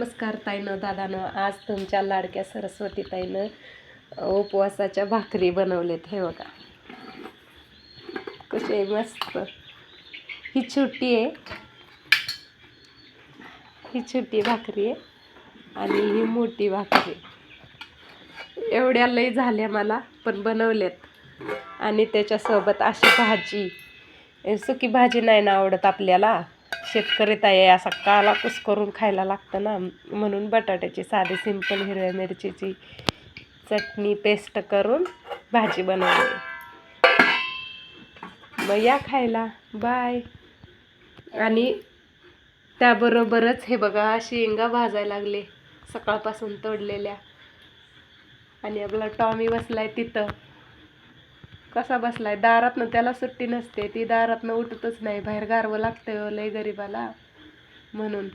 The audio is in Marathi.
नमस्कार ताईनं दादानं. आज तुमच्या लाडक्या सरस्वती ताईनं उपवासाच्या भाकरी बनवलेत हे बघा. कसे मस्त. ही छोटी आहे. ही छोटी भाकरी आहे आणि ही मोठी भाकरी एवढ्या लई झाल्या मला पण बनवल्यात. आणि त्याच्यासोबत अशी भाजी. सुकी भाजी नाही ना आवडत आपल्याला. शेतकरी ताई असा काला कुस करून खायला लागतं ना. म्हणून बटाट्याची साधी सिंपल हिरव्या मिरचीची चटणी पेस्ट करून भाजी बनवली. मग या खायला. बाय आणि त्याबरोबरच हे बघा शेंगा भाजायला लागले. सकाळपासून तोडलेल्या. आणि आपला टॉमी बसलाय तिथं. कसा बसलाय? दारातनं त्याला सुट्टी नसते. ती दारातनं उठतच नाही. बाहेर गारवं लागतं लय गरीबाला. म्हणून.